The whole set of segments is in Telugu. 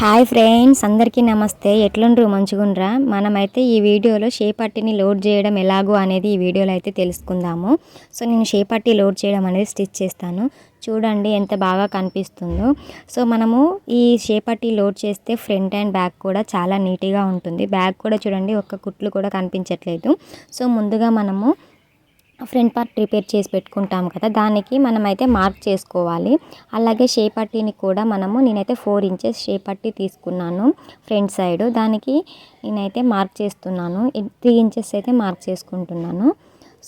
హాయ్ ఫ్రెండ్స్ అందరికీ నమస్తే. ఎట్లుండ్రు? మంచిగుండ్రా? మనమైతే ఈ వీడియోలో షేపట్టిని లోడ్ చేయడం ఎలాగో అనేది ఈ వీడియోలో అయితే తెలుసుకుందాము. సో నేను షేపట్టి లోడ్ చేయడం అనేది స్టిచ్ చేస్తాను. చూడండి ఎంత బాగా కనిపిస్తుందో. సో మనము ఈ షేపట్టి లోడ్ చేస్తే ఫ్రంట్ అండ్ బ్యాక్ కూడా చాలా నీట్గా ఉంటుంది. బ్యాక్ కూడా చూడండి ఒక్క కుట్లు కూడా కనిపించట్లేదు. సో ముందుగా మనము ఫ్రంట్ పార్ట్ ప్రిపేర్ చేసి పెట్టుకుంటాం కదా దానికి మనమైతే మార్క్ చేసుకోవాలి. అలాగే షేపట్టిని కూడా మనము నేనైతే ఫోర్ ఇంచెస్ షేపట్టి తీసుకున్నాను ఫ్రంట్ సైడ్. దానికి నేనైతే మార్క్ చేస్తున్నాను. త్రీ ఇంచెస్ అయితే మార్క్ చేసుకుంటున్నాను.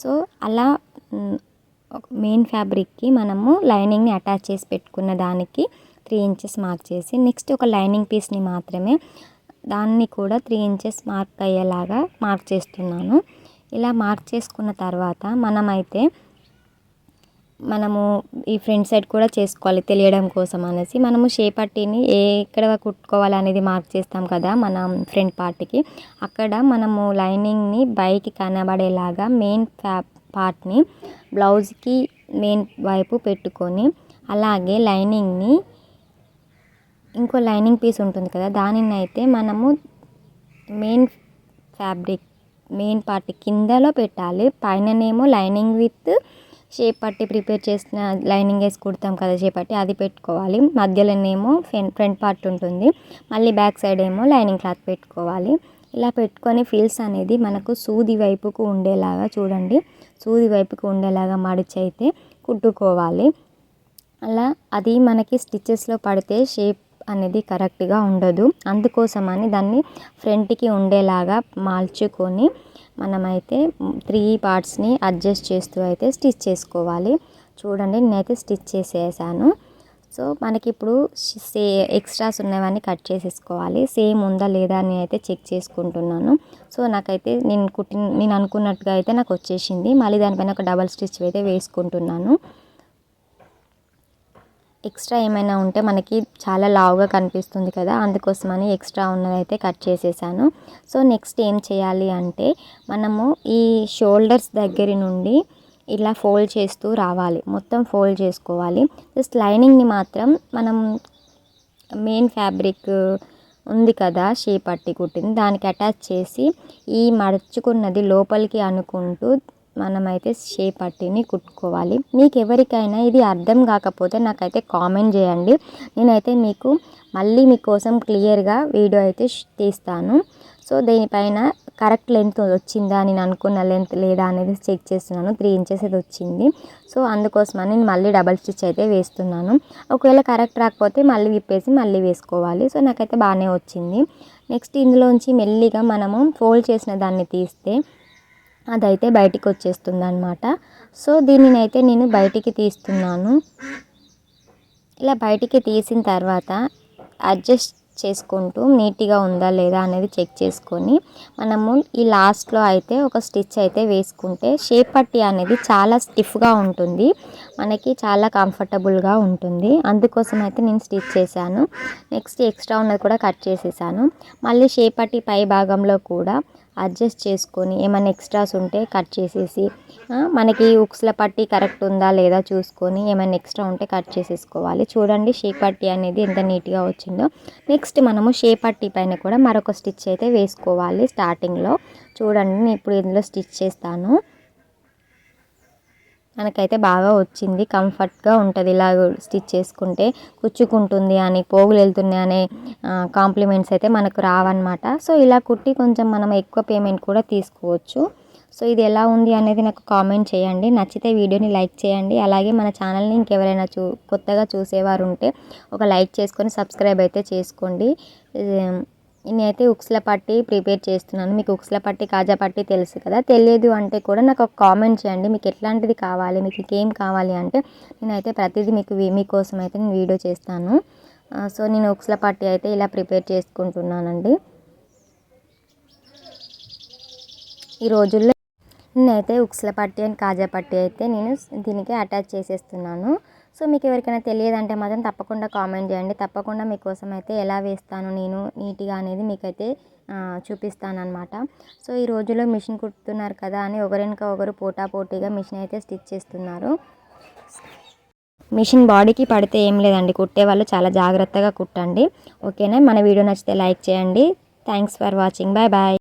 సో అలా మెయిన్ ఫ్యాబ్రిక్కి మనము లైనింగ్ని అటాచ్ చేసి పెట్టుకున్న దానికి త్రీ ఇంచెస్ మార్క్ చేసి నెక్స్ట్ ఒక లైనింగ్ పీస్ని మాత్రమే దాన్ని కూడా త్రీ ఇంచెస్ మార్క్ అయ్యేలాగా మార్క్ చేస్తున్నాను. ఇలా మార్క్ చేసుకున్న తర్వాత మనమైతే మనము ఈ ఫ్రంట్ సైడ్ కూడా చేసుకోవాలి తెలియడం కోసం అనేసి మనము షేపట్టిని ఏ ఎక్కడ కుట్టుకోవాలి అనేది మార్క్ చేస్తాం కదా మనం ఫ్రంట్ పార్ట్కి. అక్కడ మనము లైనింగ్ని బైకి కనబడేలాగా మెయిన్ ఫ్యా పార్ట్ని బ్లౌజ్కి మెయిన్ వైపు పెట్టుకొని అలాగే లైనింగ్ని ఇంకో లైనింగ్ పీస్ ఉంటుంది కదా దానిని అయితే మనము మెయిన్ ఫ్యాబ్రిక్ మెయిన్ పార్ట్ కిందలో పెట్టాలి. పైననేమో లైనింగ్ విత్ షేప్ పట్టి ప్రిపేర్ చేసిన లైనింగ్ వేసి కుడతాం కదా షేప్ పట్టి అది పెట్టుకోవాలి. మధ్యలోనేమో ఫ్రంట్ పార్ట్ ఉంటుంది. మళ్ళీ బ్యాక్ సైడ్ ఏమో లైనింగ్ క్లాత్ పెట్టుకోవాలి. ఇలా పెట్టుకొని ఫీల్స్ అనేది మనకు సూది వైపుకు ఉండేలాగా చూడండి. సూది వైపుకు ఉండేలాగా మడిచి అయితే కుట్టుకోవాలి. అలా అది మనకి స్టిచ్చెస్లో పడితే షేప్ అనేది కరెక్ట్గా ఉండదు. అందుకోసమని దాన్ని ఫ్రంట్కి ఉండేలాగా మార్చుకొని మనమైతే త్రీ పార్ట్స్ని అడ్జస్ట్ చేస్తూ అయితే స్టిచ్ చేసుకోవాలి. చూడండి నేనైతే స్టిచ్ చేసేసాను. సో మనకి ఇప్పుడు సే ఎక్స్ట్రాస్ ఉన్నవన్నీ కట్ చేసేసుకోవాలి. సేమ్ ఉందా లేదా అని అయితే చెక్ చేసుకుంటున్నాను. సో నాకైతే నేను కుట్టిన నేను అనుకున్నట్టుగా అయితే నాకు వచ్చేసింది మళ్ళీ దానిపైన ఒక డబల్ స్టిచ్ అయితే వేసుకుంటున్నాను. ఎక్స్ట్రా ఏమైనా ఉంటే మనకి చాలా లావుగా కనిపిస్తుంది కదా అందుకోసమని ఎక్స్ట్రా ఉన్నదైతే కట్ చేసేసాను. సో నెక్స్ట్ ఏం చేయాలి అంటే మనము ఈ షోల్డర్స్ దగ్గర నుండి ఇలా ఫోల్డ్ చేస్తూ రావాలి. మొత్తం ఫోల్డ్ చేసుకోవాలి. జస్ట్ లైనింగ్ని మాత్రం మనం మెయిన్ ఫ్యాబ్రిక్ ఉంది కదా షీ పట్టి కుట్టింది దానికి అటాచ్ చేసి ఈ మడుచుకున్నది లోపలికి అనుకుంటూ మనమైతే షేప్ పట్టిని కుట్టుకోవాలి. మీకు ఎవరికైనా ఇది అర్థం కాకపోతే నాకైతే కామెంట్ చేయండి. నేనైతే మీకు మళ్ళీ మీకోసం క్లియర్గా వీడియో అయితే తీస్తాను. సో దీనిపైన కరెక్ట్ లెంత్ వచ్చిందా నేను అనుకున్న లెంత్ లేదా అనేది చెక్ చేస్తున్నాను. త్రీ ఇంచెస్ అయితే వచ్చింది. సో అందుకోసమని నేను మళ్ళీ డబల్ స్టిచ్ అయితే వేస్తున్నాను. ఒకవేళ కరెక్ట్ రాకపోతే మళ్ళీ విప్పేసి మళ్ళీ వేసుకోవాలి. సో నాకైతే బాగానే వచ్చింది. నెక్స్ట్ ఇందులోంచి మెల్లిగా మనము ఫోల్డ్ చేసిన దాన్ని తీస్తే అదైతే బయటికి వచ్చేస్తుంది అనమాట సో దీనిని అయితే నేను బయటికి తీస్తున్నాను. ఇలా బయటికి తీసిన తర్వాత అడ్జస్ట్ చేసుకుంటూ నీట్గా ఉందా లేదా అనేది చెక్ చేసుకొని మనము ఈ లాస్ట్లో అయితే ఒక స్టిచ్ అయితే వేసుకుంటే షేప్ పట్టి అనేది చాలా స్టిఫ్గా ఉంటుంది. మనకి చాలా కంఫర్టబుల్గా ఉంటుంది. అందుకోసం అయితే నేను స్టిచ్ చేశాను. నెక్స్ట్ ఎక్స్ట్రా ఉన్నది కూడా కట్ చేసేసాను. మళ్ళీ షేప్ పట్టి పై భాగంలో కూడా అడ్జస్ట్ చేసుకొని ఏమైనా ఎక్స్ట్రాస్ ఉంటే కట్ చేసేసి మనకి ఉక్స్ల పట్టి కరెక్ట్ ఉందా లేదా చూసుకొని ఏమైనా ఎక్స్ట్రా ఉంటే కట్ చేసేసుకోవాలి. చూడండి షేప్ పట్టి అనేది ఎంత నీట్గా వచ్చిందో. నెక్స్ట్ మనము షేప్ పట్టి పైన కూడా మరొక స్టిచ్ అయితే వేసుకోవాలి స్టార్టింగ్లో చూడండి నేను ఇప్పుడు ఇందులో స్టిచ్ చేస్తాను. మనకైతే బాగా వచ్చింది. కంఫర్ట్గా ఉంటుంది. ఇలా స్టిచ్ చేసుకుంటే కుచ్చుకుంటుంది అని పోగులు వెళ్తున్నాయి అనే కాంప్లిమెంట్స్ అయితే మనకు రావన్నమాట. సో ఇలా కుట్టి కొంచెం మనం ఎక్కువ పేమెంట్ కూడా తీసుకోవచ్చు. సో ఇది ఎలా ఉంది అనేది నాకు కామెంట్ చేయండి. నచ్చితే వీడియోని లైక్ చేయండి. అలాగే మన ఛానల్ని ఇంకెవరైనా చూ కొత్తగా చూసేవారు ఉంటే ఒక లైక్ చేసుకొని సబ్స్క్రైబ్ అయితే చేసుకోండి. నేనైతే ఉక్స్ల పట్టి ప్రిపేర్ చేస్తున్నాను. మీకు ఉక్స్ల పట్టి కాజా పట్టి తెలుసు కదా? తెలియదు అంటే కూడా నాకు ఒక కామెంట్ చేయండి. మీకు ఎట్లాంటిది కావాలి? మీకు ఇంకేం కావాలి అంటే నేనైతే ప్రతిదీ మీకు మీకోసం అయితే నేను వీడియో చేస్తాను. సో నేను ఉక్స్ల పట్టి అయితే ఇలా ప్రిపేర్ చేసుకుంటున్నానండి. ఈ రోజుల్లో నేనైతే ఉక్స్ల పట్టి అండ్ కాజా పట్టి అయితే నేను దీనికి అటాచ్ చేసేస్తున్నాను. సో మీకు ఎవరికైనా తెలియదంటే మాత్రం తప్పకుండా కామెంట్ చేయండి. తప్పకుండా మీకోసం అయితే ఎలా వేస్తాను నేను నీట్గా అనేది మీకైతే చూపిస్తాను సో ఈ రోజులో మిషన్ కుడుతున్నారు కదా అని ఒకరినక ఒకరు పోటా పోటీగా మిషన్ అయితే స్టిచ్ చేస్తున్నారు. మిషన్ బాడీకి పడితే ఏం లేదండి. కుట్టే వాళ్ళు చాలా జాగ్రత్తగా కుట్టండి. ఓకేనా? మన వీడియో నచ్చితే లైక్ చేయండి. Thanks for watching. Bye bye.